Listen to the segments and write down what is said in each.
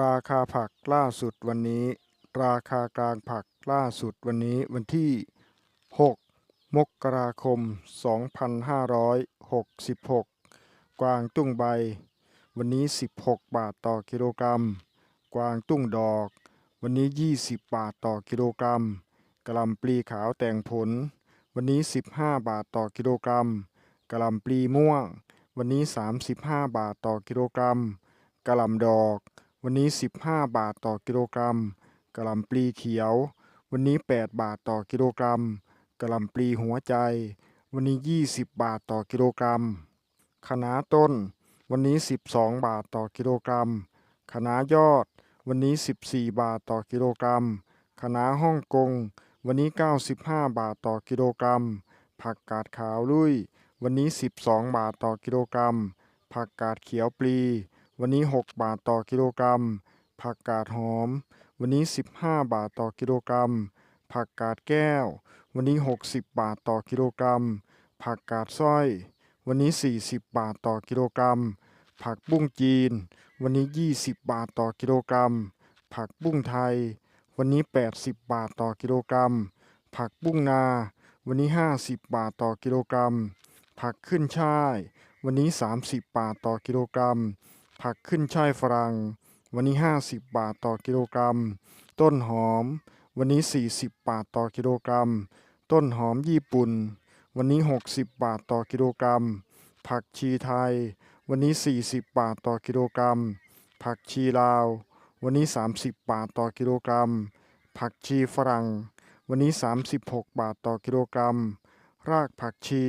ราคาผักล่าสุดวันนี้ ราคากลางผักล่าสุดวันนี้วันที่ 6 มกราคม 2566 กวางตุ้งใบ วันนี้ 16 บาทต่อกิโลกรัม กวางตุ้งดอก วันนี้ 20 บาทต่อกิโลกรัมกะลำปลีขาวแต่งผล วันนี้ 15 บาทต่อกิโลกรัมกะลำปลีม่วง วันนี้ 35 บาทต่อกิโลกรัมกะลำดอก วันนี้ 15 บาทต่อกิโลกรัมกระหล่ำปลีเขียว วันนี้ 8 บาทต่อกิโลกรัมกระหล่ำปลีหัวใจ วันนี้ 20 บาทต่อกิโลกรัมคะน้าต้น วันนี้ 12 บาทต่อกิโลกรัมคะน้ายอด วันนี้ 14 บาทต่อกิโลกรัมคะน้าฮ่องกง วันนี้ 95 บาทต่อกิโลกรัม ผักกาดขาวลุย วันนี้ 12 บาทต่อกิโลกรัม ผักกาดเขียวปลี วันนี้ 6 บาทต่อกิโลกรัม ผักกาดหอม วันนี้ 15 บาทต่อกิโลกรัม ผักกาดแก้ว วันนี้ 60 บาทต่อกิโลกรัม ผักกาดสร้อย วันนี้ 40 บาทต่อกิโลกรัม ผักบุ้งจีน วันนี้ 20 บาทต่อกิโลกรัม ผักบุ้งไทย วันนี้ 80 บาทต่อกิโลกรัม ผักบุ้งนา วันนี้ 50 บาทต่อกิโลกรัม ผักขึ้นช่าย วันนี้ 30 บาทต่อกิโลกรัม ผักขึ้นช่ายฝรั่ง วันนี้ 50 บาทต่อกิโลกรัม ต้นหอม วันนี้ 40 บาทต่อกิโลกรัม ต้นหอมญี่ปุ่น วันนี้ 60 บาทต่อกิโลกรัม ผักชีไทย วันนี้ 40 บาทต่อกิโลกรัม ผักชีลาว วันนี้ 30 บาทต่อกิโลกรัม ผักชีฝรั่ง วันนี้ 36 บาทต่อกิโลกรัม รากผักชี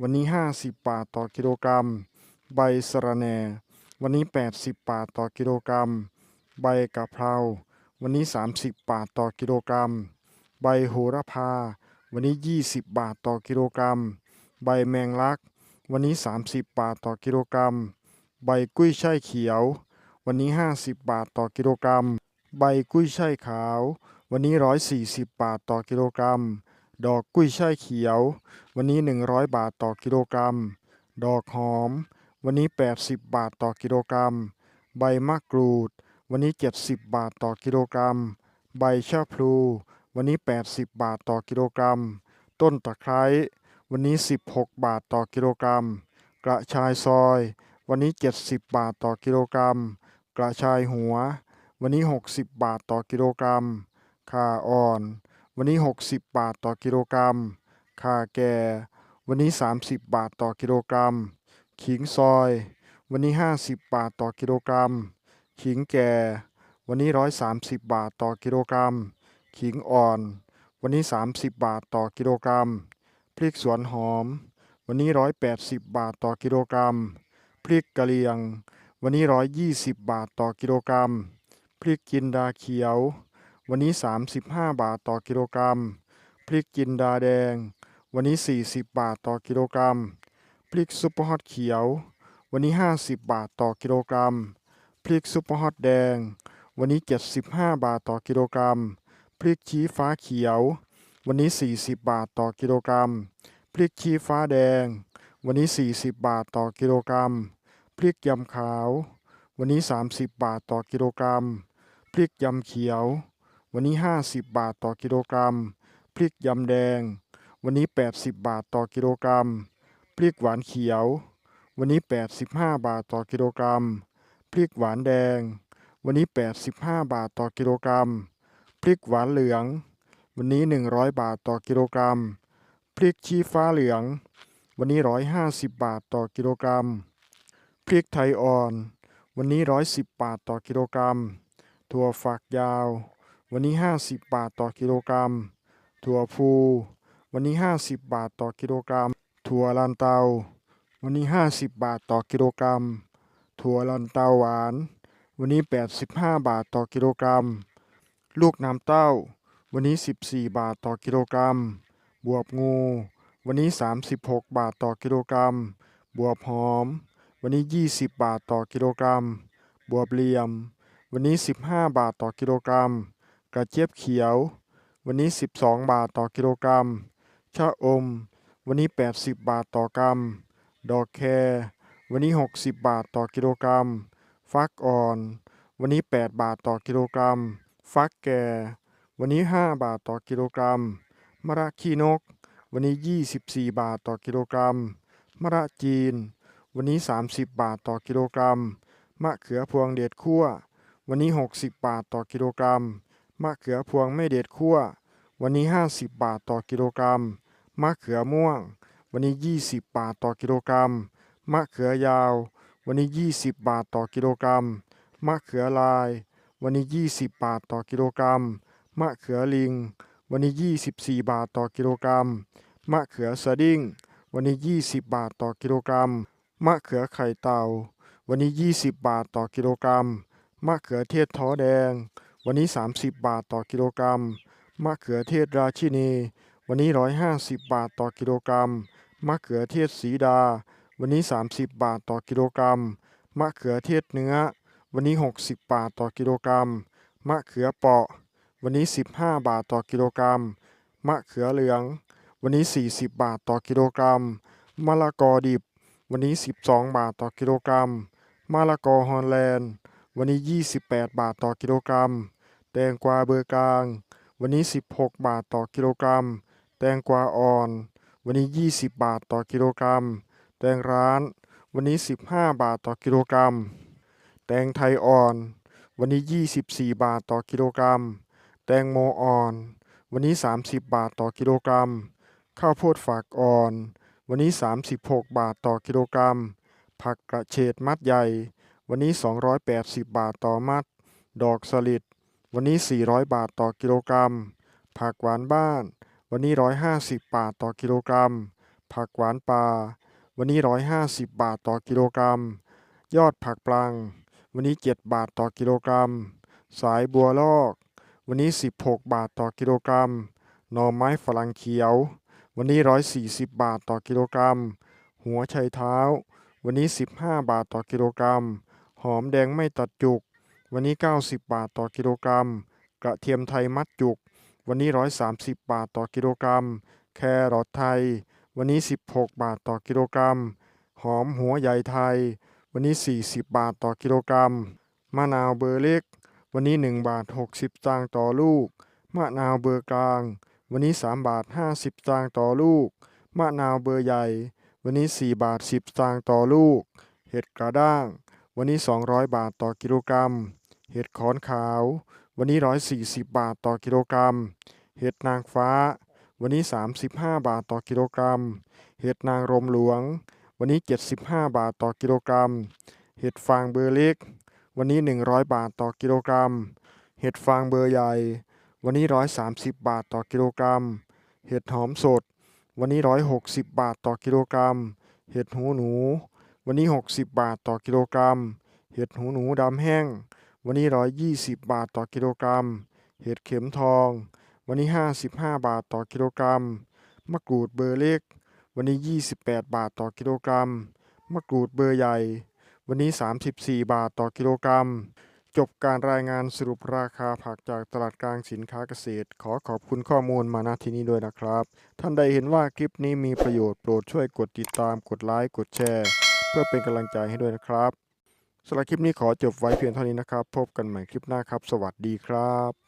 วันนี้ 50 บาทต่อกิโลกรัม ใบสะระแหน่ วันนี้ 80 บาทต่อกิโลกรัม ใบกะเพรา วันนี้ 30 บาทต่อกิโลกรัม ใบโหระพา วันนี้ 20 บาทต่อกิโลกรัม ใบแมงลัก วันนี้ 30 บาทต่อกิโลกรัม ใบกุ้ยช่ายเขียว วันนี้ 50 บาทต่อกิโลกรัม ใบกุ้ยช่ายขาว วันนี้ 140 บาทต่อกิโลกรัม ดอกกุ้ยช่ายเขียว วันนี้ 100 บาทต่อกิโลกรัม ดอกหอม วันนี้ 80 บาทต่อกิโลกรัม ใบมะกรูด วันนี้ 70 บาทต่อกิโลกรัม ใบชะพลู วันนี้ 80 บาทต่อกิโลกรัม ต้นตะไคร้ วันนี้ 16 บาทต่อกิโลกรัม กระชายซอย วันนี้ 70 บาทต่อกิโลกรัม กระชายหัว วันนี้ 60 บาทต่อกิโลกรัมข่าอ่อน วันนี้ 60 บาทต่อกิโลกรัมข่าแก่ วันนี้ 30 บาทต่อกิโลกรัม ขิงซอย วันนี้ 50 บาทต่อกิโลกรัม ขิงแก่ วันนี้ 130 บาทต่อกิโลกรัม ขิงอ่อน วันนี้ 30 บาทต่อกิโลกรัม พริกสวนหอม วันนี้ 180 บาทต่อกิโลกรัม พริกกะเหรี่ยง วันนี้ 120 บาทต่อกิโลกรัม พริกจินดาเขียว วันนี้ 35 บาทต่อกิโลกรัม พริกจินดาแดง วันนี้ 40 บาทต่อกิโลกรัม ริกซุปเปอร์ฮอตเขียว วันนี้ 50 บาทต่อกิโลกรัม พริกซุปเปอร์ฮอตแดง วันนี้ 75 บาทต่อกิโลกรัม พริกชี้ฟ้าเขียว วันนี้ 40 บาทต่อกิโลกรัม พริกชี้ฟ้าแดง วันนี้ 40 บาทต่อกิโลกรัม พริกยำขาว วันนี้ 30 บาทต่อกิโลกรัม พริกยำเขียว วันนี้ 50 บาทต่อกิโลกรัม พริกยำแดง วันนี้ 80 บาทต่อกิโลกรัม พริกหวานเขียว วันนี้ 85 บาทต่อกิโลกรัม พริกหวานแดง วันนี้ 85 บาทต่อกิโลกรัม พริกหวานเหลือง วันนี้ 100 บาทต่อกิโลกรัม พริกชี้ฟ้าเหลือง วันนี้ 150 บาทต่อกิโลกรัม พริกไทยอ่อน วันนี้ 110 บาทต่อกิโลกรัม ถั่วฝักยาว วันนี้ 50 บาทต่อกิโลกรัม ถั่วพูวันนี้ 50 บาทต่อกิโลกรัม ถั่วลันเตา วันนี้ 50 บาทต่อกิโลกรัม ถั่วลันเตาหวาน วันนี้ 85 บาทต่อกิโลกรัม ลูกน้ำเต้า วันนี้ 14 บาทต่อกิโลกรัม บวบงู วันนี้ 36 บาทต่อกิโลกรัม บวบหอม วันนี้ 20 บาทต่อกิโลกรัม บวบเหลี่ยม วันนี้ 15 บาทต่อกิโลกรัม กระเจี๊ยบเขียว วันนี้ 12 บาทต่อกิโลกรัม ชะอม วันนี้ 80 บาทต่อกรัม ดอกแครวันนี้ 60 บาทต่อกิโลกรัม ฟักอ่อน วันนี้ 8 บาทต่อกิโลกรัม ฟักแก่ วันนี้ 5 บาทต่อกิโลกรัม มะระขี้นก วันนี้ 24 บาทต่อกิโลกรัม มะระจีน วันนี้ 30 บาทต่อกิโลกรัม มะเขือพวงเด็ดคั่ว วันนี้ 60 บาทต่อกิโลกรัม มะเขือพวงไม่เด็ดคั่ว วันนี้ 50 บาทต่อกิโลกรัม มะเขือม่วง วันนี้ 20 บาทต่อกิโลกรัม มะเขือยาว วันนี้ 20 บาทต่อกิโลกรัม มะเขือลาย วันนี้ 20 บาทต่อกิโลกรัม มะเขือลิง วันนี้ 24 บาทต่อกิโลกรัม มะเขือสดิ้ง วันนี้ 20 บาทต่อกิโลกรัม มะเขือไข่เต่า วันนี้ 20 บาทต่อกิโลกรัม มะเขือเทศท้อแดง วันนี้ 30 บาทต่อกิโลกรัม มะเขือเทศราชินี วันนี้ 150 บาทต่อกิโลกรัม มะเขือเทศสีดา วันนี้ 30 บาทต่อกิโลกรัม มะเขือเทศเนื้อ วันนี้ 60 บาทต่อกิโลกรัม มะเขือเปาะ วันนี้ 15 บาทต่อกิโลกรัม มะเขือเหลือง วันนี้ 40 บาทต่อกิโลกรัม มะละกอดิบ วันนี้ 12 บาทต่อกิโลกรัม มะละกอฮอลแลนด์ วันนี้ 28 บาทต่อกิโลกรัม แตงกวาเบอร์กลาง วันนี้ 16 บาทต่อกิโลกรัม แตงกวาอ่อน วันนี้ 20 บาทต่อกิโลกรัม แตงร้าน วันนี้ 15 บาทต่อกิโลกรัม แตงไทยอ่อน วันนี้ 24 บาทต่อกิโลกรัม แตงโมอ่อน วันนี้ 30 บาทต่อกิโลกรัม ข้าวโพดฝากอ่อน วันนี้ 36 บาทต่อกิโลกรัม ผักกระเฉดมัดใหญ่ วันนี้ 280 บาทต่อมัด ดอกสลิด วันนี้ 400 บาทต่อกิโลกรัม ผักหวานบ้าน วันนี้ 150 บาทต่อกิโลกรัม ผักหวานป่าวันนี้ 150 บาทต่อกิโลกรัม ยอดผักปลัง วันนี้ 7 บาทต่อกิโลกรัม สายบัวลอก วันนี้ 16 บาทต่อกิโลกรัม หน่อไม้ฝรั่งเขียว วันนี้ 140 บาทต่อกิโลกรัม หัวไชเท้า วันนี้ 15 บาทต่อกิโลกรัม หอมแดงไม่ตัดจุก วันนี้ 90 บาทต่อกิโลกรัม กระเทียมไทยมัดจุก วันนี้ 130 บาทต่อกิโลกรัม แครอทไทย วันนี้ 16 บาทต่อกิโลกรัม หอมหัวใหญ่ไทย วันนี้ 40 บาทต่อกิโลกรัม มะนาวเบอร์เล็ก วันนี้ 1 บาท 60สตางต่อลูก มะนาวเบอร์กลาง วันนี้ 3 บาท 50สตางต่อลูก มะนาวเบอร์ใหญ่ วันนี้ 4 บาท 10สตางต่อลูก เห็ดกระด้าง วันนี้ 200 บาทต่อกิโลกรัม เห็ดขอนขาว วันนี้ 140 บาทต่อกิโลกรัม เห็ดนางฟ้า วันนี้ 35 บาทต่อกิโลกรัม เห็ดนางรมหลวง วันนี้ 75 บาทต่อกิโลกรัม เห็ดฟางเบอร์เล็ก วันนี้ 100 บาทต่อกิโลกรัม เห็ดฟางเบอร์ใหญ่ วันนี้ 130 บาทต่อกิโลกรัม เห็ดหอมสด วันนี้ 160 บาทต่อกิโลกรัม เห็ดหูหนู วันนี้ 60 บาทต่อกิโลกรัม เห็ดหูหนูดำแห้ง วันนี้ 120 บาทต่อกิโลกรัม เห็ดเข็มทอง วันนี้ 55 บาทต่อกิโลกรัม มะกรูดเบอร์เล็ก วันนี้ 28 บาทต่อกิโลกรัม มะกรูดเบอร์ใหญ่ วันนี้ 34 บาทต่อกิโลกรัม จบการรายงานสรุปราคาผักจากตลาดกลางสินค้าเกษตร ขอขอบคุณข้อมูลมาณที่นี้ด้วยนะครับ ท่านใดเห็นว่าคลิปนี้มีประโยชน์โปรดช่วยกดติดตาม กดไลค์ กดแชร์ เพื่อเป็นกำลังใจให้ด้วยนะครับ สำหรับคลิปนี้ขอจบไว้เพียงเท่านี้นะครับ พบกันใหม่คลิปหน้าครับ สวัสดีครับ